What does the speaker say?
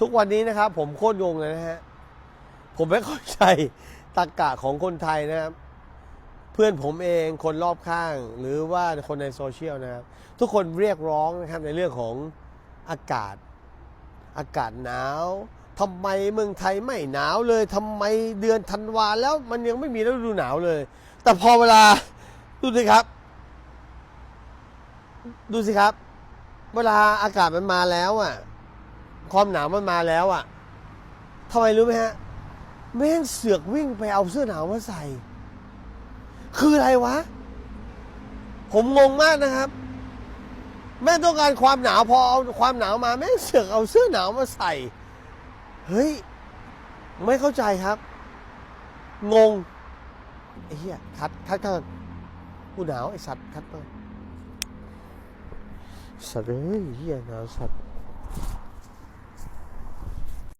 ทุกวันนี้นะครับ ผมโคตรงงเลยนะฮะ ผมไม่เข้าใจตรรกะของคนไทยนะครับ เพื่อนผมเองคนรอบข้าง หรือว่าคนในโซเชียลนะครับ ทุกคนเรียกร้องนะครับในเรื่องของอากาศ อากาศหนาวทำไมเมืองไทยไม่หนาวเลยทำไมเดือนธันวาแล้วมันยังไม่มีฤดูหนาวเลย แต่พอเวลาดูสิครับ ดูสิครับ เวลาอากาศมันมาแล้วอะ ความหนาวมันมาแล้วอะทำไมรู้ไหมฮะ แม่งเสือกวิ่งไปเอาเสื้อหนาวมาใส่ คืออะไรวะ ผมงงมากนะครับ แม่ต้องการความหนาวพอเอาความหนาวมาแม่งเสือกเอาเสื้อหนาวมาใส่ เฮ้ย ไม่เข้าใจครับ งงไอ้เหี้ยคัดคัดก่อนกูหนาวไอ้สัตว์คัดก่อนสัตว์เอ้ยเหี้ยหนาวสัตว์